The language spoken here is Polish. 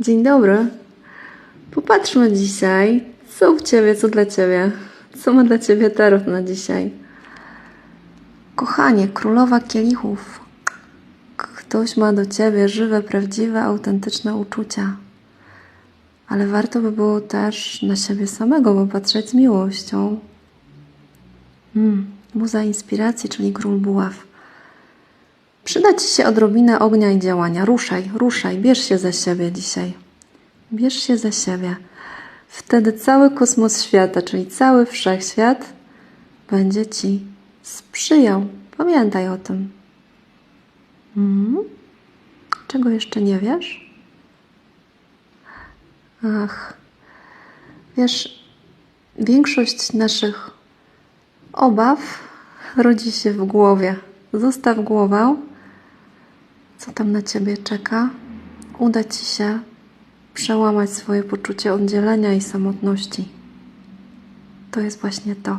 Dzień dobry. Popatrzmy dzisiaj, co u Ciebie, co dla Ciebie. Co ma dla Ciebie tarot na dzisiaj? Kochanie, królowa kielichów. Ktoś ma do Ciebie żywe, prawdziwe, autentyczne uczucia. Ale warto by było też na siebie samego popatrzeć z miłością. Mm, muza inspiracji, czyli król buław. Przyda Ci się odrobinę ognia i działania. Ruszaj, ruszaj, bierz się za siebie dzisiaj. Bierz się za siebie. Wtedy cały kosmos świata, czyli cały wszechświat, będzie Ci sprzyjał. Pamiętaj o tym. Mhm. Czego jeszcze nie wiesz? Ach, wiesz, większość naszych obaw rodzi się w głowie. Zostaw głowę, co tam na ciebie czeka. Uda ci się przełamać swoje poczucie oddzielenia i samotności. To jest właśnie to.